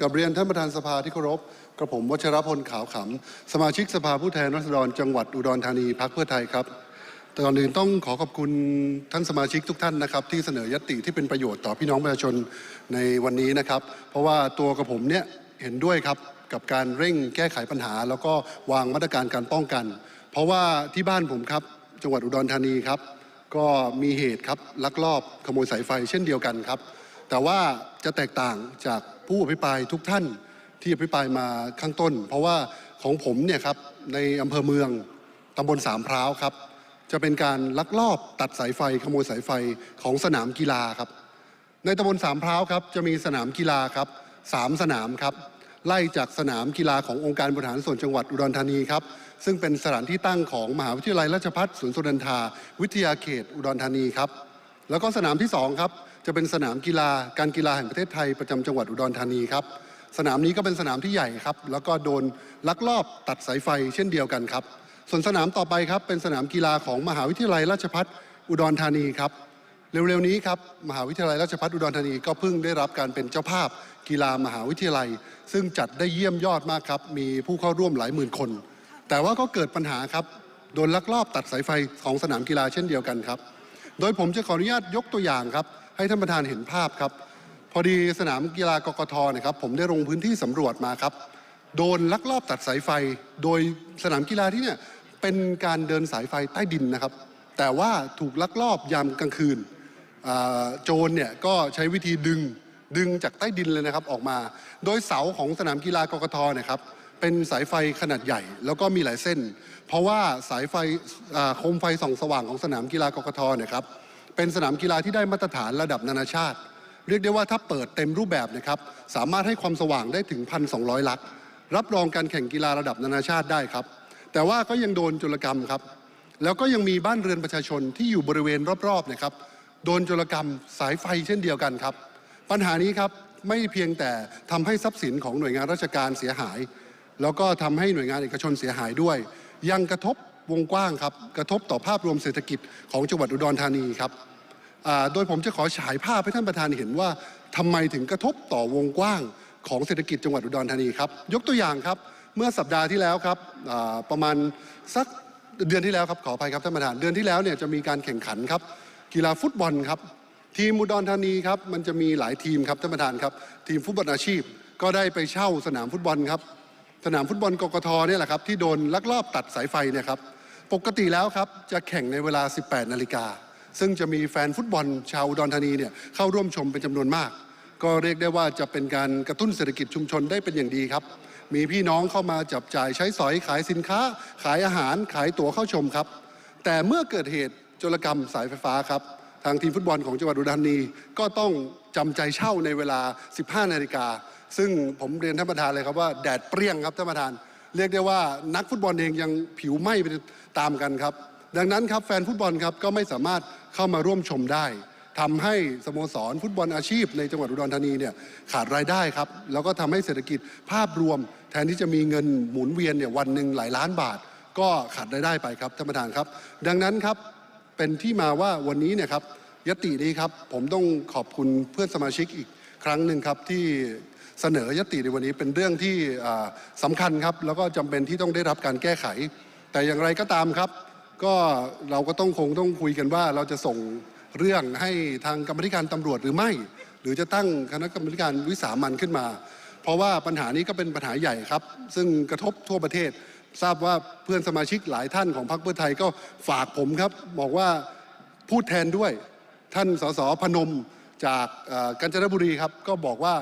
กับเรียนท่านประธานสภาที่เคารพกระผมวัชรพลขาวขำสมาชิกสภาผู้แทนราษฎรจังหวัดอุดรธานีพักเพื่อไทยครับแต่ก่อนอื่นต้องขอขอบคุณท่านสมาชิกทุกท่านนะครับ ที่เสนอยติที่เป็นประโยชน์ต่อพี่น้องประชาชนในวันนี้นะครับ เพราะว่าตัวกระผมเนี่ยเห็นด้วยครับกับการเร่งแก้ไขปัญหา แล้วก็วางมาตรการการป้องกัน เพราะว่าที่บ้านผมครับจังหวัดอุดรธานีครับ ก็มีเหตุครับลักลอบขโมยสายไฟเช่นเดียวกันครับ แต่ว่าจะแตกต่างจาก ผู้อภิปรายทุกท่านที่อภิปรายมาข้างต้น เพราะว่าของผมเนี่ยครับในอำเภอเมืองตำบลสามพร้าวครับ จะเป็นการลักลอบตัดสายไฟขโมยสายไฟของสนามกีฬาครับ ในตำบลสามพร้าวครับจะมีสนามกีฬาครับสามสนามครับไล่จากสนามกีฬาขององค์การบริหารส่วนจังหวัดอุดรธานีครับซึ่งเป็นสถานที่ตั้งของมหาวิทยาลัยราชภัฏสวนสุนันทา วิทยาเขตอุดรธานีครับ แล้วก็สนามที่สองครับจะเป็นสนามกีฬาการกีฬาแห่งประเทศไทยประจำจังหวัดอุดรธานีครับสนามนี้ก็เป็นสนามที่ใหญ่ครับ แล้วก็โดนลักลอบตัดสายไฟเช่นเดียวกันครับ ส่วนสนามต่อไปครับเป็นสนามกีฬาของมหาวิทยาลัยราชภัฏอุดรธานีครับเร็วๆนี้ครับมหาวิทยาลัยราชภัฏอุดรธานีก็เพิ่งได้รับการเป็นเจ้าภาพกีฬามหาวิทยาลัย ซึ่งจัดได้เยี่ยมยอดมากครับ มีผู้เข้าร่วมหลายหมื่นคน แต่ว่าก็เกิดปัญหาครับ โดนลักลอบตัดสายไฟของสนามกีฬาเช่นเดียวกันครับ โดยผมจะขออนุญาตยกตัวอย่างครับ ให้ท่านประธานเห็นภาพครับ พอดีสนามกีฬากกทเนะครับ ผมได้ลงพื้นที่สำรวจมาครับ โดนลักลอบตัดสายไฟ โดยสนามกีฬาที่เนี่ยเป็นการเดินสายไฟใต้ดินนะครับ แต่ว่าถูกลักลอบยามกลางคืนโจรเนี่ยก็ใช้วิธีดึงดึงจากใต้ดินเลยนะครับออกมา โดยเสาของสนามกีฬากกทเนะครับ เป็นสายไฟขนาดใหญ่ แล้วก็มีหลายเส้น เพราะว่าสายไฟโคมไฟส่องสว่างของสนามกีฬากกทเนี่ยครับเป็นสนามกีฬาที่ได้มาตรฐานระดับนานาชาติ เรียกได้ว่าถ้าเปิดเต็มรูปแบบนะครับสามารถให้ความสว่างได้ถึง 1,200 ลักรับรองการแข่งกีฬาระดับนานาชาติได้ครับ แต่ว่าก็ยังโดนโจรกรรมครับ แล้วก็ยังมีบ้านเรือนประชาชนที่อยู่บริเวณรอบๆนะครับโดนโจรกรรมสายไฟเช่นเดียวกันครับ ปัญหานี้ครับไม่เพียงแต่ทำให้ทรัพย์สินของหน่วยงานราชการเสียหาย แล้วก็ทำให้หน่วยงานเอกชนเสียหายด้วย ยังกระทบวงกว้างครับกระทบต่อภาพรวมเศรษฐกิจของจังหวัดอุดรธานีครับโดยผมจะขอฉายภาพให้ท่านประธานเห็นว่าทำไมถึงกระทบต่อวงกว้างของเศรษฐกิจจังหวัดอุดรธานีครับยกตัวอย่างครับเมื่อสัปดาห์ที่แล้วครับประมาณสักเดือนที่แล้วครับขออภัยครับท่านประธานเดือนที่แล้วเนี่ยจะมีการแข่งขันครับกีฬาฟุตบอลครับทีมอุดรธานีครับมันจะมีหลายทีมครับท่านประธานครับทีมฟุตบอลอาชีพ ก็ได้ไปเช่าสนามฟุตบอลครับ สนามฟุตบอลกกทเนี่ยแหละครับที่โดนลักลอบตัดสายไฟเนี่ยครับปกติแล้วครับจะแข่งในเวลา 18 นาฬิกา ซึ่งจะมีแฟนฟุตบอลชาวอุดรธานีเนี่ยเข้าร่วมชมเป็นจำนวนมาก ก็เรียกได้ว่าจะเป็นการกระตุ้นเศรษฐกิจชุมชนได้เป็นอย่างดีครับ มีพี่น้องเข้ามาจับจ่ายใช้สอยขายสินค้า ขายอาหารขายตั๋วเข้าชมครับ แต่เมื่อเกิดเหตุโจรกรรมสายไฟฟ้าครับทางทีมฟุตบอลของจังหวัดอุดรธานีก็ต้องจำใจเช่าในเวลา 15 นาฬิกา ซึ่งผมเรียนท่านประธานเลยครับว่าแดดเปรี้ยงครับท่านประธาน เรียกได้ว่านักฟุตบอลเองยังผิวไหม้ไปตามกันครับ ดังนั้นครับแฟนฟุตบอลครับก็ไม่สามารถเข้ามาร่วมชมได้ทำให้สโมสรฟุตบอลอาชีพ ในจังหวัดอุดรธานีเนี่ยขาดรายได้ครับแล้วก็ทำให้เศรษฐกิจภาพรวม แทนที่จะมีเงินหมุนเวียนเนี่ยวันหนึ่งหลายล้านบาท ก็ขาดรายได้ไปครับท่านประธานครับ ดังนั้นครับเป็นที่มาว่าวันนี้เนี่ยครับยตินี้ครับผมต้องขอบคุณเพื่อนสมาชิกอีก ครั้งหนึ่งครับที่เสนอยติในวันนี้เป็นเรื่องที่อ่าสำคัญครับ แล้วก็จำเป็นที่ต้องได้รับการแก้ไข แต่อย่างไรก็ตามครับ ก็เราก็ต้องคงต้องคุยกันว่าเราจะส่งเรื่องให้ทางกรรมธิการตำรวจหรือไม่ หรือจะตั้งคณะกรรมการวิสามันขึ้นมา เพราะว่าปัญหานี้ก็เป็นปัญหาใหญ่ครับ ซึ่งกระทบทั่วประเทศ ทราบว่าเพื่อนสมาชิกหลายท่านของพรรคเพื่อไทยก็ฝากผมครับ บอกว่าพูดแทนด้วย ท่านสสพนม จากกาญจนบุรีครับก็บอกว่า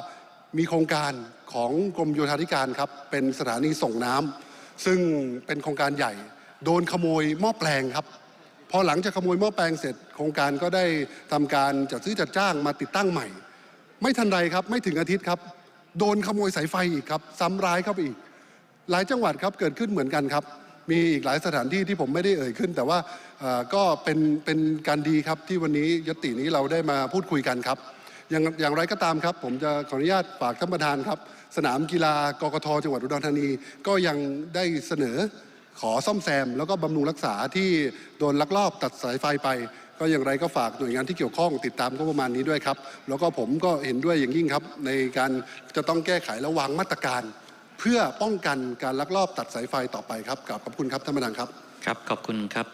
มีโครงการของกรมโยธาธิการครับเป็นสถานีส่งน้ำซึ่งเป็นโครงการใหญ่ โดนขโมยหม้อแปลงครับพอหลังจากขโมยหม้อแปลงเสร็จ โครงการก็ได้ทำการจัดซื้อจัดจ้างมาติดตั้งใหม่ ไม่ทันไรครับไม่ถึงอาทิตย์ครับ โดนขโมยสายไฟอีกครับซ้ำร้ายเข้าไปอีก หลายจังหวัดครับเกิดขึ้นเหมือนกันครับ มีอีกหลายสถานที่ที่ผมไม่ได้เอ่ยขึ้น แต่ว่าก็เป็นเป็นการดีครับที่วันนี้ยตินี้เราได้มาพูดคุยกันครับ อย่างอย่างไรก็ตามครับ ผมจะขออนุญาตฝากท่านประธานครับ สนามกีฬากกทจังหวัดอุดรธานี ก็ยังได้เสนอขอซ่อมแซม แล้วก็บำรุงรักษาที่โดนลักลอบตัดสายไฟไป ก็อย่างไรก็ฝากหน่วยงานที่เกี่ยวข้องติดตามก็ประมาณนี้ด้วยครับ แล้วก็ผมก็เห็นด้วยอย่างยิ่งครับ ในการจะต้องแก้ไขและวางมาตรการ เพื่อป้องกันการลักลอบตัดสายไฟต่อไปครับกราบขอบคุณครับท่านประธานครับครับขอบคุณครับ